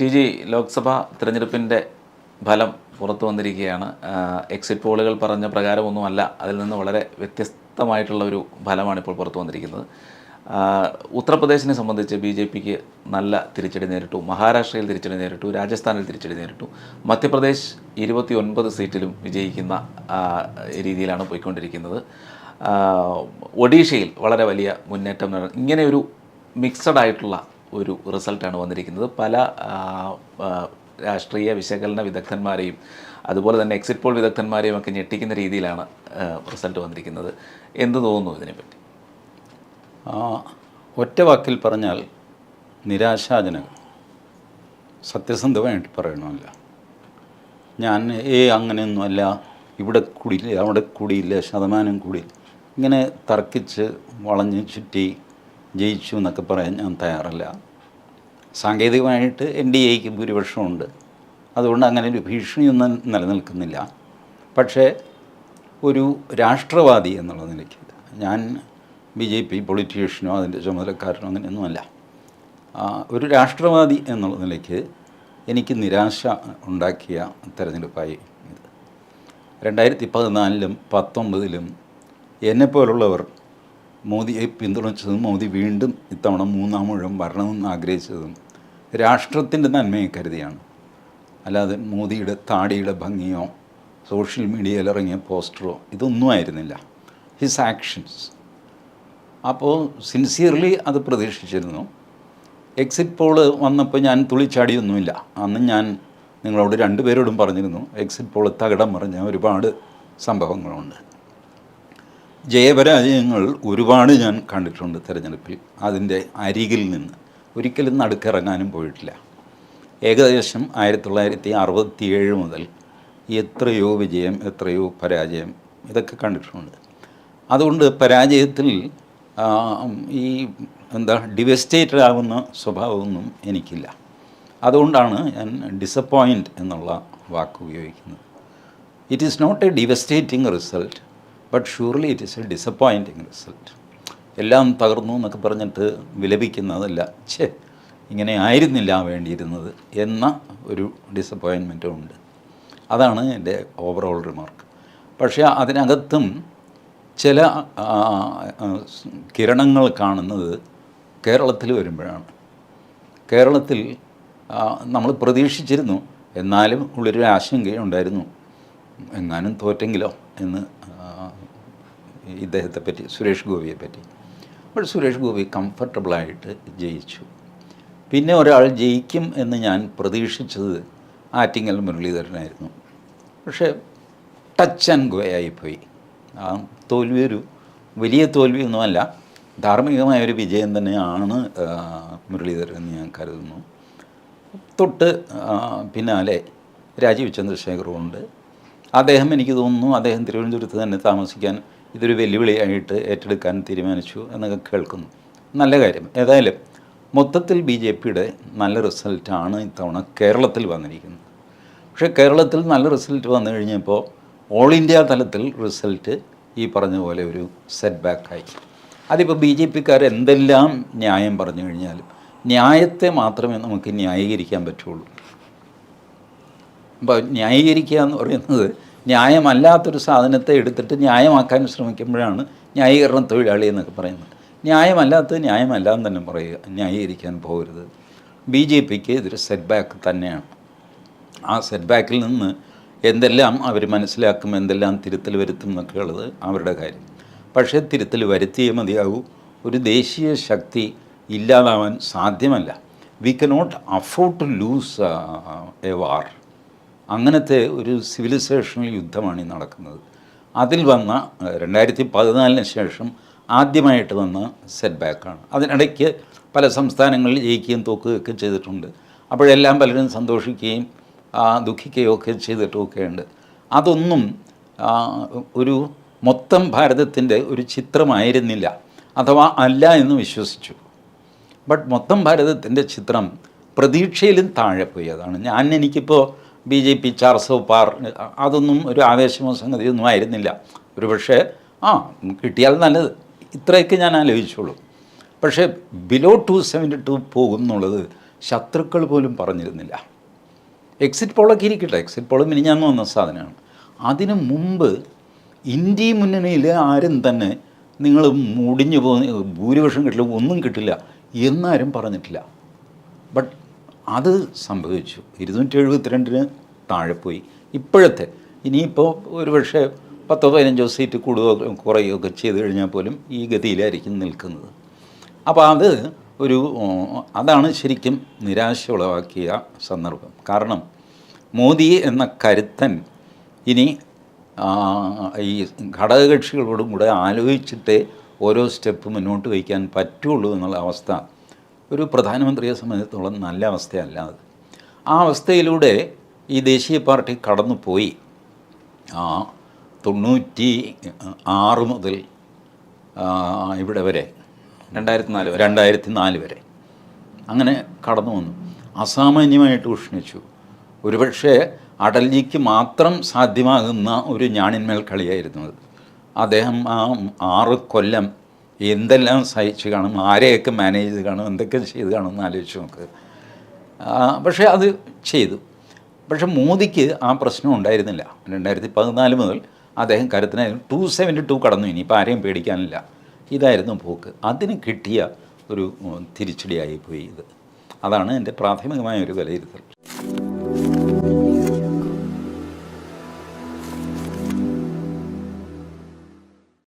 T G Lok Sabha തിരഞ്ഞെടുപ്പിന്റെ ഫലം പുറത്തു വന്നിരിക്കുകയാണ്. എക്സിറ്റ് പോളുകൾ പറഞ്ഞ പ്രകാരമൊന്നുമല്ല. അതിൽ നിന്ന് വളരെ വ്യത്യസ്തമായിട്ടുള്ള ഒരു ഫലമാണ് ഇപ്പോൾ പുറത്തു വന്നിരിക്കുന്നത്. ഉത്തർപ്രദേശിനെ സംബന്ധിച്ച് ബി ജെ പിക്ക് നല്ല തിരിച്ചടി നേരിട്ടു. മഹാരാഷ്ട്രയിൽ തിരിച്ചടി നേരിട്ടു. രാജസ്ഥാനിൽ തിരിച്ചടി നേരിട്ടു. മധ്യപ്രദേശ് ഇരുപത്തി ഒൻപത് സീറ്റിലും വിജയിക്കുന്ന രീതിയിലാണ് പോയിക്കൊണ്ടിരിക്കുന്നത്. ഒഡീഷയിൽ വളരെ വലിയ മുന്നേറ്റം ഇങ്ങനെയൊരു മിക്സഡ് ആയിട്ടുള്ള ഒരു റിസൾട്ടാണ് വന്നിരിക്കുന്നത്. പല രാഷ്ട്രീയ വിശകലന വിദഗ്ധന്മാരെയും അതുപോലെ തന്നെ എക്സിറ്റ് പോൾ വിദഗ്ധന്മാരെയും ഒക്കെ ഞെട്ടിക്കുന്ന രീതിയിലാണ് റിസൾട്ട് വന്നിരിക്കുന്നത്. എന്ത് തോന്നുന്നു ഇതിനെപ്പറ്റി? ഒറ്റ വാക്കിൽ പറഞ്ഞാൽ നിരാശാജനകം. സത്യസന്ധമായിട്ട് പറയണമല്ല. ഞാൻ ഏ അങ്ങനെയൊന്നുമല്ല ഇവിടെ കൂടിയില്ല അവിടെ കൂടിയില്ല ശതമാനം കൂടിയില്ല. ഇങ്ങനെ തർക്കിച്ച് വളഞ്ഞ് ചുറ്റി ജയിച്ചു എന്നൊക്കെ പറയാൻ ഞാൻ തയ്യാറല്ല. സാങ്കേതികമായിട്ട് എൻ ഡി എക്ക് ഭൂരിപക്ഷമുണ്ട്. അതുകൊണ്ട് അങ്ങനെ ഒരു ഭീഷണിയൊന്നും നിലനിൽക്കുന്നില്ല. പക്ഷേ ഒരു രാഷ്ട്രവാദി എന്നുള്ള നിലയ്ക്ക് ഞാൻ ബി ജെ പി പൊളിറ്റീഷ്യനോ അതിന്റെ ചുമതലക്കാരനോ അങ്ങനെയൊന്നുമല്ല. ഒരു രാഷ്ട്രവാദി എന്നുള്ള നിലയ്ക്ക് എനിക്ക് നിരാശ ഉണ്ടാക്കിയ തെരഞ്ഞെടുപ്പായി ഇത്. രണ്ടായിരത്തി പതിനാലിലും പത്തൊമ്പതിലും എന്നെപ്പോലുള്ളവർ മോദിയെ പിന്തുണച്ചതും മോദി വീണ്ടും ഇത്തവണ മൂന്നാം മുഴുവൻ വരണമെന്ന് ആഗ്രഹിച്ചതും രാഷ്ട്രത്തിന്റെ നന്മയെ കരുതിയാണ്. അല്ലാതെ മോദിയുടെ താടിയുടെ ഭംഗിയോ സോഷ്യൽ മീഡിയയിൽ ഇറങ്ങിയ പോസ്റ്ററോ ഇതൊന്നും ആയിരുന്നില്ല. ഹിസ് ആക്ഷൻസ് അപ്പോൾ സിൻസിയർലി അത് പ്രതീക്ഷിച്ചിരുന്നു. എക്സിറ്റ് പോൾ വന്നപ്പോൾ ഞാൻ തുളിച്ചാടിയൊന്നുമില്ല അന്ന് ഞാൻ നിങ്ങളോട് രണ്ടുപേരോടും പറഞ്ഞിരുന്നു എക്സിറ്റ് പോൾ തകിടം മറിഞ്ഞ ഒരുപാട് സംഭവങ്ങളുണ്ട്. ജയപരാജയങ്ങൾ ഒരുപാട് ഞാൻ കണ്ടിട്ടുണ്ട് തിരഞ്ഞെടുപ്പിൽ. അതിന്റെ അരികിൽ നിന്ന്. ഒരിക്കലും നടുക്കിറങ്ങാനും പോയിട്ടില്ല. ഏകദേശം ആയിരത്തി തൊള്ളായിരത്തി അറുപത്തി ഏഴ് മുതൽ എത്രയോ വിജയം എത്രയോ പരാജയം ഇതൊക്കെ കണ്ടിട്ടുണ്ട്. അതുകൊണ്ട് പരാജയത്തിൽ ഈ എന്താ ഡിവസ്റ്റേറ്റഡ് ആകുന്ന സ്വഭാവമൊന്നും എനിക്കില്ല. അതുകൊണ്ടാണ് ഞാൻ ഡിസപ്പോയിന്റ് എന്നുള്ള വാക്ക് ഉപയോഗിക്കുന്നത്. It is not a devastating result but surely it is a disappointing result എല്ലാം തകർന്നു എന്നൊക്കെ പറഞ്ഞിട്ട് വിലപിക്കുന്നതല്ല. ഛേ ഇങ്ങനെ ആയിരുന്നില്ല വേണ്ടിയിരുന്നത് എന്ന ഒരു ഡിസപ്പോയിൻമെന്റും ഉണ്ട്. അതാണ് എന്റെ ഓവറോൾ റിമാർക്ക് പക്ഷേ അതിനകത്തും ചില കിരണങ്ങൾ കാണുന്നത് കേരളത്തിൽ വരുമ്പോഴാണ്. കേരളത്തിൽ നമ്മൾ പ്രതീക്ഷിച്ചിരുന്നു എന്നാലും ഉള്ളൊരു ആശങ്കയുണ്ടായിരുന്നു. എങ്ങാനും തോറ്റെങ്കിലോ എന്ന് ഇദ്ദേഹത്തെ പറ്റി സുരേഷ് ഗോപിയെ പറ്റി അപ്പോൾ സുരേഷ് ഗോപി കംഫർട്ടബിളായിട്ട് ജയിച്ചു. പിന്നെ ഒരാൾ ജയിക്കും എന്ന് ഞാൻ പ്രതീക്ഷിച്ചത് ആറ്റിങ്ങൽ മുരളീധരനായിരുന്നു. പക്ഷേ ടച്ച് ആൻഡ് ഗോ ആയിപ്പോയി. ആ തോൽവി ഒരു വലിയ തോൽവിയൊന്നുമല്ല ധാർമ്മികമായ ഒരു വിജയം തന്നെയാണ് മുരളീധരൻ എന്ന് ഞാൻ കരുതുന്നു. തൊട്ട് പിന്നാലെ രാജീവ് ചന്ദ്രശേഖറുമുണ്ട് അദ്ദേഹം എനിക്ക് തോന്നുന്നു അദ്ദേഹം തിരുവനന്തപുരത്ത് തന്നെ താമസിക്കാൻ ഇതൊരു വെല്ലുവിളിയായിട്ട് ഏറ്റെടുക്കാൻ തീരുമാനിച്ചു എന്നൊക്കെ കേൾക്കുന്നു. നല്ല കാര്യം. ഏതായാലും മൊത്തത്തിൽ ബി ജെ പിയുടെ നല്ല റിസൾട്ടാണ് ഇത്തവണ കേരളത്തിൽ വന്നിരിക്കുന്നത്. പക്ഷേ കേരളത്തിൽ നല്ല റിസൾട്ട് വന്നു കഴിഞ്ഞപ്പോൾ ഓൾ ഇന്ത്യ തലത്തിൽ റിസൾട്ട് ഈ പറഞ്ഞ പോലെ ഒരു സെറ്റ് ബാക്കായി അതിപ്പോൾ ബി ജെ പിക്കാർ എന്തെല്ലാം ന്യായം പറഞ്ഞു കഴിഞ്ഞാലും ന്യായത്തെ മാത്രമേ നമുക്ക് ന്യായീകരിക്കാൻ പറ്റുള്ളൂ. അപ്പോൾ ന്യായീകരിക്കുക എന്ന് പറയുന്നത് ന്യായമല്ലാത്തൊരു സാധനത്തെ എടുത്തിട്ട് ന്യായമാക്കാൻ ശ്രമിക്കുമ്പോഴാണ് ന്യായീകരണ തൊഴിലാളി എന്നൊക്കെ പറയുന്നത്. ന്യായമല്ലാത്തത് ന്യായമല്ല എന്ന് തന്നെ പറയുക. ന്യായീകരിക്കാൻ പോകരുത്. ബി ജെ പിക്ക് ഇതൊരു സെറ്റ് ബാക്ക് തന്നെയാണ്. ആ സെറ്റ് ബാക്കിൽ നിന്ന് എന്തെല്ലാം അവർ മനസ്സിലാക്കും എന്തെല്ലാം തിരുത്തൽ വരുത്തും എന്നൊക്കെ ഉള്ളത് അവരുടെ കാര്യം. പക്ഷേ തിരുത്തൽ വരുത്തിയേ മതിയാകൂ. ഒരു ദേശീയ ശക്തി ഇല്ലാതാവാൻ സാധ്യമല്ല. We cannot afford to lose a war അങ്ങനത്തെ ഒരു സിവിലൈസേഷണൽ യുദ്ധമാണ് ഈ നടക്കുന്നത്. അതിൽ വന്ന രണ്ടായിരത്തി പതിനാലിന് ശേഷം ആദ്യമായിട്ട് വന്ന സെറ്റ് ബാക്കാണ് അതിനിടയ്ക്ക് പല സംസ്ഥാനങ്ങളിൽ ജയിക്കുകയും തോക്കുകയൊക്കെ ചെയ്തിട്ടുണ്ട്. അപ്പോഴെല്ലാം പലരും സന്തോഷിക്കുകയും ദുഃഖിക്കുകയും ഒക്കെ ചെയ്തിട്ടുമൊക്കെയുണ്ട് അതൊന്നും ഒരു മൊത്തം ഭാരതത്തിന്റെ ഒരു ചിത്രമായിരുന്നില്ല. അഥവാ അല്ല എന്ന് വിശ്വസിച്ചു. ബട്ട് മൊത്തം ഭാരതത്തിന്റെ ചിത്രം പ്രതീക്ഷയിലും താഴെ പോയി. അതാണ് ഞാൻ എനിക്കിപ്പോൾ ബി ജെ പി ചാർസോ പാർ. അതൊന്നും ഒരു ആവേശമോ സംഗതിയൊന്നും ആയിരുന്നില്ല. ഒരു പക്ഷേ ആ കിട്ടിയാൽ നല്ലത്. ഇത്രയൊക്കെ ഞാൻ ആലോചിച്ചോളൂ. പക്ഷേ ബിലോ ടു സെവന്റി ടു പോകും എന്നുള്ളത് ശത്രുക്കൾ പോലും പറഞ്ഞിരുന്നില്ല. എക്സിറ്റ് പോളൊക്കെ ഇരിക്കട്ടെ. എക്സിറ്റ് പോൾ മിനിഞ്ഞാന്ന് വന്ന സാധനമാണ്. അതിനു മുമ്പ് ഇന്ത്യ മുന്നണിയിൽ ആരും തന്നെ നിങ്ങൾ മുടിഞ്ഞു പോകുന്ന ഭൂരിപക്ഷം കിട്ടില്ല ഒന്നും കിട്ടില്ല എന്നാരും പറഞ്ഞിട്ടില്ല. ബട്ട് അത് സംഭവിച്ചു. ഇരുന്നൂറ്റി എഴുപത്തിരണ്ടിന് താഴെ പോയി. ഇപ്പോഴത്തെ ഇനിയിപ്പോൾ ഒരു പക്ഷേ പത്തോ പതിനഞ്ചോ സീറ്റ് കൂടുകയോ കുറയുകയൊക്കെ ചെയ്ത് കഴിഞ്ഞാൽ പോലും ഈ ഗതിയിലായിരിക്കും നിൽക്കുന്നത്. അപ്പോൾ അത് ഒരു അതാണ് ശരിക്കും നിരാശ ഉളവാക്കിയ സന്ദർഭം. കാരണം മോദി എന്ന കരുത്തൻ ഇനി ഈ ഘടകകക്ഷികളോടും കൂടെ ആലോചിച്ചിട്ടേ ഓരോ സ്റ്റെപ്പ് മുന്നോട്ട് വയ്ക്കാൻ പറ്റുള്ളൂ എന്നുള്ള അവസ്ഥ ഒരു പ്രധാനമന്ത്രിയെ സംബന്ധിച്ചിടത്തോളം നല്ല അവസ്ഥയല്ല അത്. ആ അവസ്ഥയിലൂടെ ഈ ദേശീയ പാർട്ടി കടന്നുപോയി. ആ തൊണ്ണൂറ്റി ആറ് മുതൽ ഇവിടെ വരെ രണ്ടായിരത്തി നാല് രണ്ടായിരത്തി നാല് വരെ അങ്ങനെ കടന്നു വന്നു. അസാമാന്യമായിട്ട് ഉഷ്ണിച്ചു. ഒരുപക്ഷെ അടൽജിക്ക് മാത്രം സാധ്യമാകുന്ന ഒരു ഞാണിന്മേൽ കളിയായിരുന്നു അത്. അദ്ദേഹം ആ ആറ് കൊല്ലം എന്തെല്ലാം സഹിച്ച് കാണും ആരെയൊക്കെ മാനേജ് ചെയ്ത് കാണും എന്തൊക്കെ ചെയ്ത് കാണും എന്ന് ആലോചിച്ച് നോക്ക്. പക്ഷേ അത് ചെയ്തു. പക്ഷെ മോദിക്ക് ആ പ്രശ്നം ഉണ്ടായിരുന്നില്ല. രണ്ടായിരത്തി പതിനാല് മുതൽ അദ്ദേഹം കരുത്തിനായിരുന്നു. ടു സെവന്റി ടു കടന്നു. ഇനിയിപ്പോൾ ആരെയും പേടിക്കാനില്ല. ഇതായിരുന്നു പോക്ക്. അതിന് കിട്ടിയ ഒരു തിരിച്ചടിയായി പോയി ഇത്. അതാണ് എന്റെ പ്രാഥമികമായ ഒരു വിലയിരുത്തൽ.